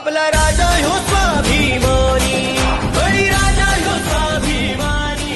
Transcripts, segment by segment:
आपला राजा ह्यो स्वाभिमानी. बळीराजा स्वाभिमानी.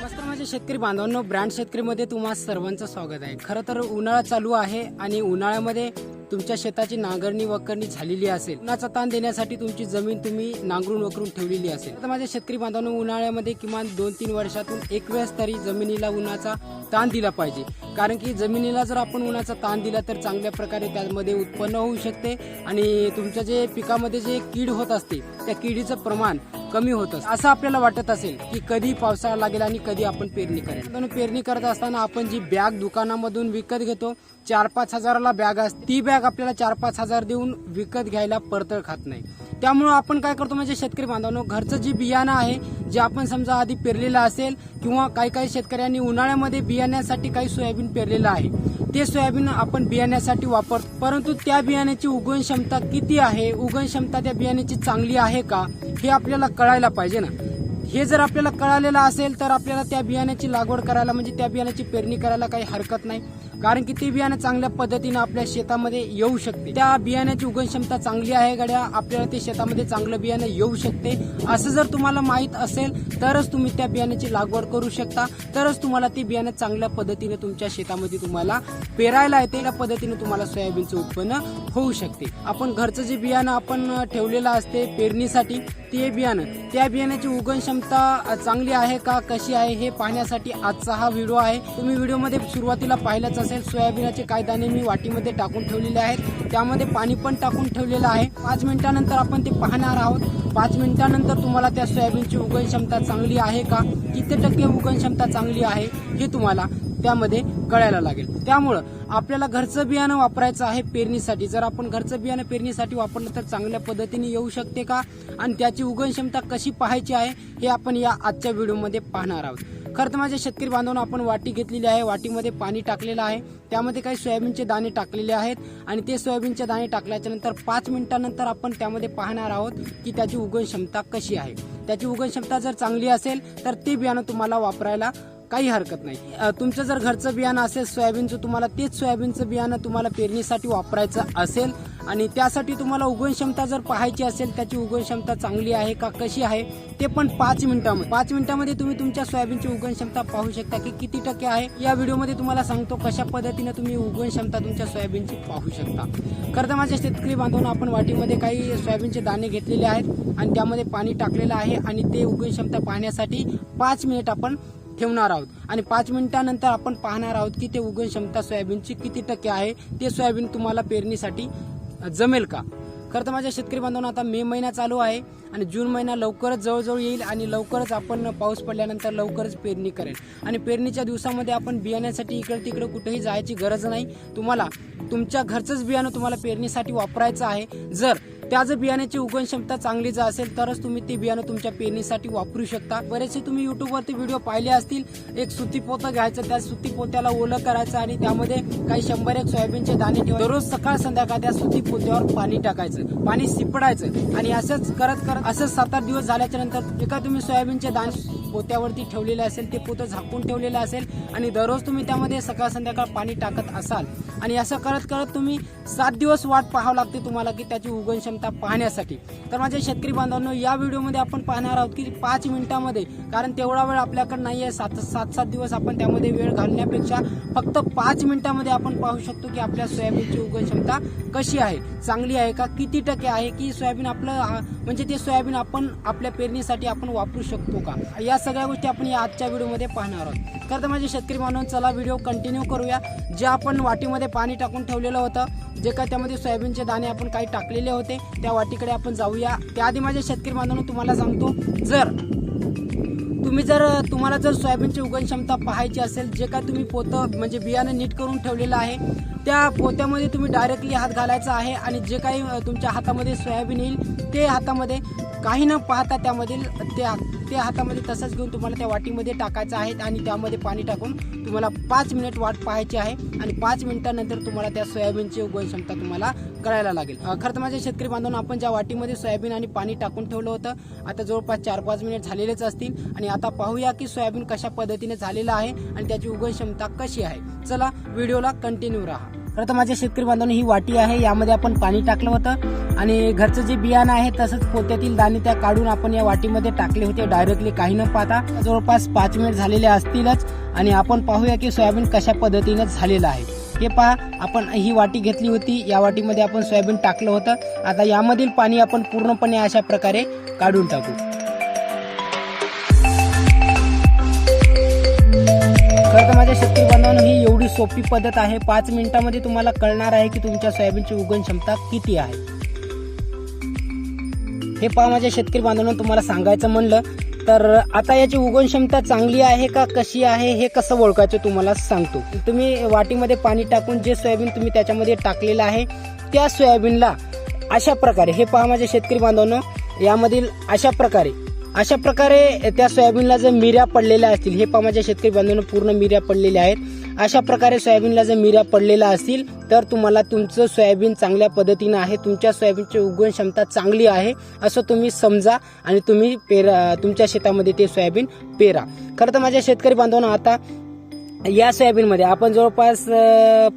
नमस्कार माझे शेतकरी बांधवांनो ब्रँड शेतकरीमध्ये तुम्हा सर्वांचं स्वागत आहे. खरं तर उन्हाळा चालू आहे आणि उन्हाळ्यामध्ये तुमच्या शेताची नांगरणी वकरणी झालेली असेल. उन्हाचा ताण देण्यासाठी तुमची जमीन तुम्ही नांगरून वकरून ठेवलेली असेल. तर माझ्या शेतकरी बांधवांनो उन्हाळ्यामध्ये किमान दोन तीन वर्षातून एक वेळेस तरी जमिनीला उन्हाचा ताण दिला पाहिजे. कारण की जमिनीला जर आपण उन्हाचा ताण दिला तर चांगल्या प्रकारे त्यामध्ये उत्पन्न होऊ शकते आणि तुमच्या जे पिकामध्ये जे कीड होत असते त्या किडीचं प्रमाण कमी होत असतं. असं आपल्याला वाटत असेल की कधी पावसाळा लागेल आणि कधी आपण पेरणी करेल पण पेरणी करत असताना आपण जी बॅग दुकानामधून विकत घेतो चार पाच हजाराला बॅग असते ती बॅग आपल्याला चार पाच हजार देऊन विकत घ्यायला परतळ खात नाही त्यामुळं आपण काय करतो म्हणजे शेतकरी बांधवांनो घरचं जे बियाणं आहे जे आपण समजा आधी पेरलेलं असेल किंवा काही काही शेतकऱ्यांनी उन्हाळ्यामध्ये बियाण्यासाठी काही सोयाबीन पेरलेलं आहे ते सोयाबीन आपण बियाण्यासाठी वापरतो परंतु त्या बियाण्याची उगवण क्षमता किती आहे उगवण क्षमता त्या बियाण्याची चांगली आहे का हे आपल्याला कळायला पाहिजे ना. हे जर आपल्याला कळालेलं असेल तर आपल्याला त्या बियाण्याची लागवड करायला म्हणजे त्या बियाण्याची पेरणी करायला काही हरकत नाही. कारण की ते बियाणं चांगल्या पद्धतीनं आपल्या शेतामध्ये येऊ शकते. त्या बियाण्याची उगवण क्षमता चांगली आहे गड्या. आपल्याला ते शेतामध्ये चांगलं बियाणं येऊ शकते. असं जर तुम्हाला माहीत असेल तरच तुम्ही त्या बियाण्याची लागवड करू शकता. तरच तुम्हाला ते बियाणं चांगल्या पद्धतीने तुमच्या शेतामध्ये तुम्हाला पेरायला येते. या पद्धतीने तुम्हाला सोयाबीनचं उत्पन्न होऊ शकते. आपण घरचं जे बियाणं आपण ठेवलेलं असते पेरणीसाठी ते बियाणं त्या बियाण्याची उगण क्षमता चांगली आहे का कशी आहे हे पाहण्यासाठी आजचा हा व्हिडिओ आहे. तुम्ही व्हिडिओमध्ये सुरुवातीला पाहिलंच असेल सोयाबीनाचे काही दाणे मी वाटीमध्ये टाकून ठेवलेले आहेत. त्यामध्ये पाणी पण टाकून ठेवलेलं आहे. पाच मिनिटानंतर आपण ते पाहणार आहोत. पाच मिनिटानंतर तुम्हाला त्या सोयाबीनची उगवण क्षमता चांगली आहे का किती टक्के उगवण क्षमता चांगली आहे हे तुम्हाला त्यामध्ये कळायला लागेल. त्यामुळं आपल्याला घरचं बियाणं वापरायचं आहे पेरणीसाठी. जर आपण घरचं बियाणं पेरणीसाठी वापरलं तर चांगल्या पद्धतीने येऊ शकते का? आणि त्याची उगण क्षमता कशी पाहायची आहे हे आपण या आजच्या व्हिडिओमध्ये पाहणार आहोत. खरं तर माझ्या शेतकरी बांधवांना आपण वाटी घेतलेली आहे. वाटीमध्ये पाणी टाकलेलं आहे. त्यामध्ये काही सोयाबीनचे दाणे टाकलेले आहेत. आणि ते सोयाबीनचे दाणे टाकल्याच्या नंतर पाच मिनिटानंतर आपण त्यामध्ये पाहणार आहोत की त्याची उगवण क्षमता कशी आहे. त्याची उगण क्षमता जर चांगली असेल तर ते बियाणं तुम्हाला वापरायला काही हरकत नाही. तुमचं जर घरचं बियाणं असेल सोयाबीनचं तुम्हाला तेच सोयाबीनचं बियाणं तुम्हाला पेरणीसाठी वापरायचं असेल आणि त्यासाठी तुम्हाला उगवण क्षमता जर पाहायची असेल त्याची उगवण क्षमता चांगली आहे का कशी आहे ते पण पाच मिनिटामध्ये पाच मिनिटामध्ये तुम्ही तुमच्या सोयाबीनची उगवण क्षमता पाहू शकता की किती टक्के आहे. या व्हिडिओमध्ये तुम्हाला सांगतो कशा पद्धतीने तुम्ही उगवण क्षमता तुमच्या सोयाबीनची पाहू शकता. खरं तर माझ्या शेतकरी बांधवांना आपण वाटीमध्ये काही सोयाबीनचे दाणे घेतलेले आहेत आणि त्यामध्ये पाणी टाकलेलं आहे आणि ते उगवण क्षमता पाहण्यासाठी पाच मिनिट आपण ठेवणार आहोत. आणि पाच मिनिटानंतर आपण पाहणार आहोत की ते उगण क्षमता सोयाबीनची किती टक्के आहे ते सोयाबीन तुम्हाला पेरणीसाठी जमेल का? खरं तर माझ्या शेतकरी बांधवांना आता मे महिना चालू आहे आणि जून महिना लवकरच जवळजवळ येईल आणि लवकरच आपण पाऊस पडल्यानंतर लवकरच पेरणी करेल. आणि पेरणीच्या दिवसामध्ये आपण बियाण्यासाठी इकडं तिकडं कुठेही जायची गरज नाही. तुम्हाला तुमच्या घरचंच बियाणं तुम्हाला पेरणीसाठी वापरायचं आहे. जर त्या जर बियाण्याची उगवण क्षमता चांगली जर असेल तरच तुम्ही ते बियाणं तुमच्या पेरणीसाठी वापरू शकता. बरेचसे तुम्ही युट्यूबवरती व्हिडिओ पाहिले असतील. एक सुती पोतं घ्यायचं त्या सुती पोत्याला ओलं करायचं आणि त्यामध्ये काही शंभर एक सोयाबीनचे दाणे ठेवा दररोज सकाळ संध्याकाळ त्या सुती पोत्यावर पाणी टाकायचं पाणी शिपडायचं आणि असंच करत करत असंच सात आठ दिवस झाल्याच्यानंतर एका तुम्ही सोयाबीनचे दाणे पोत्यावरती ठेवलेले असेल ते पोतं झाकून ठेवलेलं असेल आणि दररोज तुम्ही त्यामध्ये सकाळ संध्याकाळ पाणी टाकत असाल. आणि असं करत करत तुम्ही सात दिवस वाट पाहावं लागते तुम्हाला की त्याची उगवण क्षमता पाहण्यासाठी. तर माझ्या शेतकरी बांधवांनो या व्हिडिओमध्ये आपण पाहणार आहोत की पाच मिनिटामध्ये कारण तेवढा वेळ आपल्याकडे नाही आहे सात सात सात दिवस आपण त्यामध्ये वेळ घालण्यापेक्षा फक्त पाच मिनिटामध्ये आपण पाहू शकतो की आपल्या सोयाबीनची उग क्षमता कशी आहे चांगली आहे का किती टक्के आहे की सोयाबीन आपलं म्हणजे ते सोयाबीन आपण आपल्या पेरणीसाठी आपण वापरू शकतो का? या सगळ्या गोष्टी आपण या आजच्या व्हिडिओमध्ये पाहणार आहोत. खरं तर माझे शेतकरी बांधव चला व्हिडिओ कंटिन्यू करूया. जे आपण वाटीमध्ये पाणी टाकून ठेवलेलं होतं जे काय त्यामध्ये सोयाबीनचे दाणे आपण काही टाकलेले होते त्या वाटीकडे आपण जाऊया. त्याआधी माझ्या शेतकरी बांधवांना तुम्हाला सांगतो जर तुम्ही जर तुम्हाला जर सोयाबीनची उगण क्षमता पाहायची असेल जे काय तुम्ही पोतं म्हणजे बियाणं नीट करून ठेवलेलं आहे त्या पोत्यामध्ये तुम्ही डायरेक्टली हात घालायचा आहे आणि जे काही तुमच्या हातामध्ये सोयाबीन येईल ते हातामध्ये काही न पाहता त्यामधील त्या त्या हातामध्ये तसंच घेऊन तुम्हाला त्या वाटीमध्ये टाकायचं आहे आणि त्यामध्ये पाणी टाकून तुम्हाला पाच मिनिट वाट पाहायची आहे आणि पाच मिनिटानंतर तुम्हाला त्या सोयाबीनची उगवण क्षमता तुम्हाला करायला लागेल. खरं तर माझ्या शेतकरी बांधवांना आपण ज्या वाटीमध्ये सोयाबीन आणि पाणी टाकून ठेवलं होतं आता जवळपास चार पाच मिनिट झालेलेच असतील आणि आता पाहूया की सोयाबीन कशा पद्धतीने झालेलं आहे आणि त्याची उगवण क्षमता कशी आहे. चला व्हिडिओला कंटिन्यू राहा. खरं तर माझ्या शेतकरी बांधवांनी ही वाटी आहे यामध्ये आपण पाणी टाकलं होतं आणि घरचं जे बियाणं आहे तसंच पोत्यातील दाणे त्या काढून आपण या वाटीमध्ये टाकले होते. डायरेक्टली काही न पाहता जवळपास पाच मिनिट झालेले असतीलच आणि आपण पाहूया की सोयाबीन कशा पद्धतीनं झालेलं आहे. हे पहा आपण ही वाटी घेतली होती. या वाटीमध्ये आपण सोयाबीन टाकलं होतं. आता यामधील पाणी आपण पूर्णपणे अशा प्रकारे काढून टाकू. खरं तर माझ्या शेतकरी बनवणं ही एवढी सोपी पद्धत आहे. पाच मिनिटामध्ये तुम्हाला कळणार आहे की तुमच्या सोयाबीनची उगवण क्षमता किती आहे. हे पहा माझ्या शेतकरी बांधवांना तुम्हाला सांगायचं म्हणलं तर आता याची उगवण क्षमता चांगली आहे का कशी आहे हे कसं ओळखायचं तुम्हाला सांगतो. तुम्ही वाटीमध्ये पाणी टाकून जे सोयाबीन तुम्ही त्याच्यामध्ये टाकलेलं आहे त्या सोयाबीनला अशा प्रकारे हे पहा माझ्या शेतकरी बांधवांनो यामधील अशा प्रकारे अशा प्रकारे त्या सोयाबीनला जर मिऱ्या पडलेल्या असतील हे पहा माझ्या शेतकरी बांधवांना पूर्ण मिऱ्या पडलेल्या आहेत. अशा प्रकारे सोयाबीनला जर मिऱ्या पडलेल्या असतील तर तुम्हाला तुमचं सोयाबीन चांगल्या पद्धतीनं आहे. तुमच्या सोयाबीनची उगवण क्षमता चांगली आहे असं तुम्ही समजा आणि तुम्ही पेरा तुमच्या शेतामध्ये ते सोयाबीन पेरा. खरं तर माझ्या शेतकरी बांधवांना आता या सोयाबीनमध्ये आपण जवळपास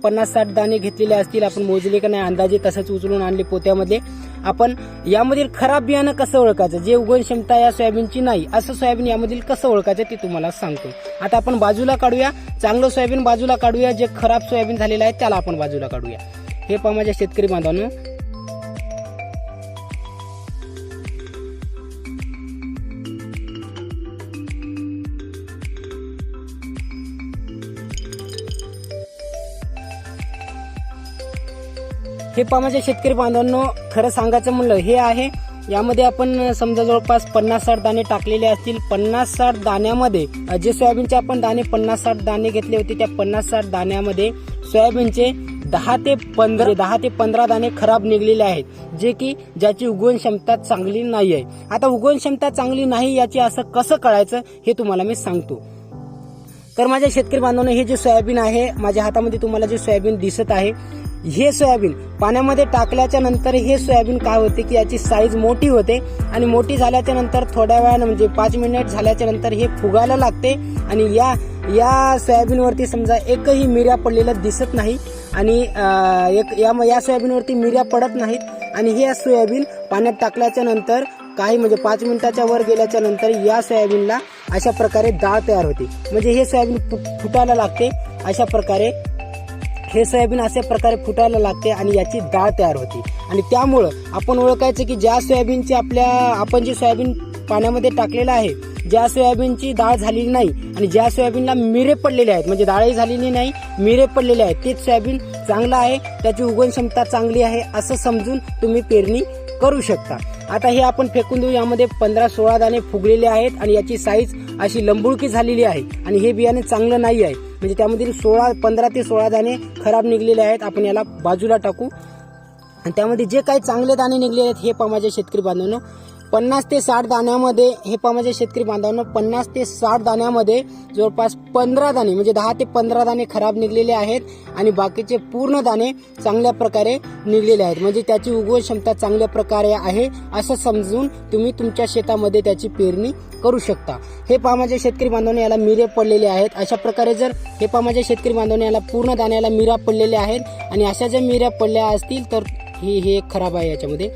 पन्नास साठ दाणे घेतलेले असतील आपण मोजले का नाही अंदाजे तसंच उचलून आणले पोत्यामध्ये. आपण यामधील खराब बियाणं कसं ओळखायचं? जे उगवण क्षमता या सोयाबीनची नाही असं सोयाबीन यामधील कसं ओळखायचं ते तुम्हाला सांगतो. आता आपण बाजूला काढूया. चांगलं सोयाबीन बाजूला काढूया. जे खराब सोयाबीन झालेलं आहे त्याला आपण बाजूला काढूया. हे पहा माझ्या शेतकरी बांधवांनो हे पहा माझ्या शेतकरी बांधवांनो खरं सांगायचं म्हणलं हे आहे यामध्ये आपण समजा जवळपास पन्नास साठ दाणे टाकलेले असतील. पन्नास साठ दाण्यामध्ये जे सोयाबीनचे आपण दाणे पन्नास साठ दाणे घेतले होते त्या पन्नास साठ दाण्यामध्ये सोयाबीनचे दहा ते पंधरा दहा ते पंधरा दाणे खराब निघलेले आहेत जे की ज्याची उगवण क्षमता चांगली नाही आहे. आता उगवण क्षमता चांगली नाही याची असं कसं कळायचं हे तुम्हाला मी सांगतो. तर माझ्या शेतकरी बांधवांना हे जे सोयाबीन आहे माझ्या हातामध्ये तुम्हाला जे सोयाबीन दिसत आहे हे सोयाबीन पाण्यामध्ये टाकल्याच्या नंतर हे सोयाबीन काय होते की याची साईज मोठी होते आणि मोठी झाल्याच्यानंतर थोड्या वेळानं म्हणजे पाच मिनिट झाल्याच्यानंतर हे फुगायला लागते आणि या या सोयाबीनवरती समजा एकही मिऱ्या पडलेल्या दिसत नाही आणि एक या या सोयाबीनवरती मिऱ्या पडत नाहीत आणि हे सोयाबीन पाण्यात टाकल्याच्या नंतर काही म्हणजे पाच मिनिटाच्या वर गेल्याच्यानंतर या सोयाबीनला अशा प्रकारे डाळ तयार होते. म्हणजे हे सोयाबीन फुटायला लागते अशा प्रकारे हे सोयाबीन अशा प्रकारे फुटायला लागते आणि याची डाळ तयार होते. आणि त्यामुळं आपण ओळखायचं की ज्या सोयाबीनची आपल्या आपण जे सोयाबीन पाण्यामध्ये टाकलेलं आहे ज्या सोयाबीनची डाळ झालेली नाही आणि ज्या सोयाबीनला मिरे पडलेले आहेत म्हणजे डाळही झालेली नाही मिरे पडलेले आहेत तेच सोयाबीन चांगलं आहे त्याची उगवण क्षमता चांगली आहे असं समजून तुम्ही पेरणी करू शकता. आता हे आपण फेकून देऊ यामध्ये पंधरा सोळा दाणे फुगलेले आहेत आणि याची साईज अशी लंबुळकी झालेली आहे आणि हे बियाणे चांगलं नाही आहे. म्हणजे त्यामधील सोळा पंधरा ते सोळा दाणे खराब निघलेले आहेत. आपण याला बाजूला टाकू. आणि त्यामध्ये जे काही चांगले दाणे निघले आहेत हे पहा माझ्या शेतकरी बांधवांनो. पन्नास ते साठ दाण्यामध्ये हे पहा शेतकरी बांधवांनो पन्नास ते साठ दाण्यामध्ये जवळपास पंधरा दाणे म्हणजे दहा ते पंधरा दाणे खराब निघलेले आहेत आणि बाकीचे पूर्ण दाणे चांगल्या प्रकारे निघलेले आहेत. म्हणजे त्याची उगवण क्षमता चांगल्या प्रकारे आहे असं समजून तुम्ही तुमच्या शेतामध्ये त्याची पेरणी करू शकता. हे पहा शेतकरी बांधवांनी याला मिरे पडलेले आहेत. अशा प्रकारे जर हे पहा शेतकरी बांधवांनी याला पूर्ण दाण्याला मिरा पडलेल्या आहेत आणि अशा जर मिऱ्या पडल्या असतील तर हे हे खराब आहे याच्यामध्ये.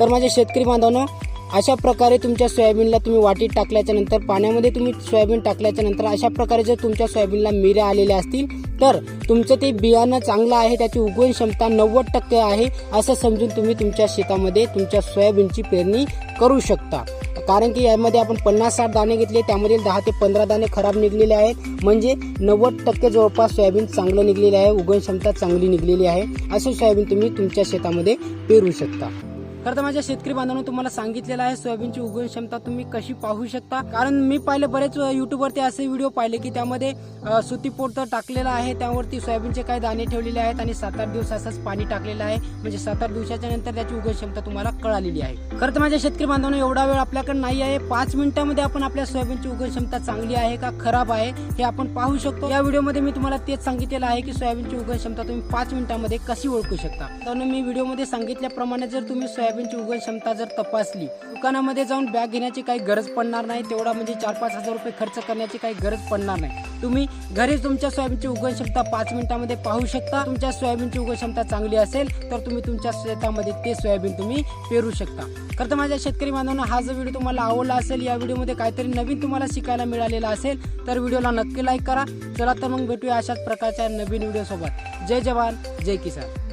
तर माझ्या शेतकरी बांधवांनो अशा प्रकारे तुमच्या सोयाबीनला तुम्ही वाटीत टाकल्याच्या नंतर पाण्यामध्ये तुम्ही सोयाबीन टाकल्याच्या नंतर अशा प्रकारे जर तुमच्या सोयाबीनला मिऱ्या आलेल्या असतील तर तुमचं ते बियाणं चांगलं आहे त्याची उगवण क्षमता नव्वद टक्के आहे असं समजून तुम्ही तुमच्या शेतामध्ये तुमच्या सोयाबीनची पेरणी करू शकता. कारण की यामध्ये आपण पन्नास साठ दाणे घेतले त्यामध्ये दहा ते पंधरा दाणे खराब निघलेले आहेत. म्हणजे नव्वद टक्के जवळपास सोयाबीन चांगलं निघलेले आहे उगवण क्षमता चांगली निघलेली आहे असं सोयाबीन तुम्ही तुमच्या शेतामध्ये पेरू शकता. खरं तर माझ्या शेतकरी बांधवांनो तुम्हाला सांगितलेलं आहे सोयाबीनची उगवण क्षमता तुम्ही कशी पाहू शकता. कारण मी पाहिले बरेच युट्यूबवरती असे व्हिडिओ पाहिले की त्यामध्ये सुतीपोट सुती पोट तर टाकलेलं आहे त्यावरती सोयाबीनचे काही दाणे ठेवलेले आहेत आणि सात आठ दिवस असंच पाणी टाकलेलं आहे. म्हणजे सात आठ दिवसाच्या नंतर त्याची उगवण क्षमता तुम्हाला कळालेली आहे. खरं तर माझ्या शेतकरी बांधवांनो एवढा वेळ आपल्याकडे नाही आहे. पाच मिनिटांमध्ये आपण आपल्या सोयाबीनची उगवण क्षमता चांगली आहे का खराब आहे हे आपण पाहू शकतो. या व्हिडिओमध्ये मी तुम्हाला तेच सांगितलेलं आहे की सोयाबीनची उगवण क्षमता तुम्ही पाच मिनिटांमध्ये कशी ओळखू शकता. तर मी व्हिडिओमध्ये सांगितल्याप्रमाणे जर तुम्ही सोयाबीन सोयाबीनची उगवण क्षमता जर तपासली दुकानामध्ये जाऊन बॅग घेण्याची काही गरज पडणार नाही तेवढा म्हणजे चार पाच हजार रुपये खर्च करण्याची काही गरज पडणार नाही. तुम्ही घरीच तुमच्या सोयाबीनची उगवण क्षमता पाच मिनिटांमध्ये पाहू शकता. तुमच्या सोयाबीनची उगवण क्षमता चांगली असेल तर तुम्ही तुमच्या शेतामध्ये ते सोयाबीन तुम्ही पेरू शकता. खरं तर माझ्या शेतकरी बांधवांना हा जो व्हिडिओ तुम्हाला आवडला असेल या व्हिडिओमध्ये काहीतरी नवीन तुम्हाला शिकायला मिळालेला असेल तर व्हिडिओला नक्की लाईक करा. चला तर मग भेटूया अशाच प्रकारच्या नवीन व्हिडिओसोबत. जय जवान जय किसान.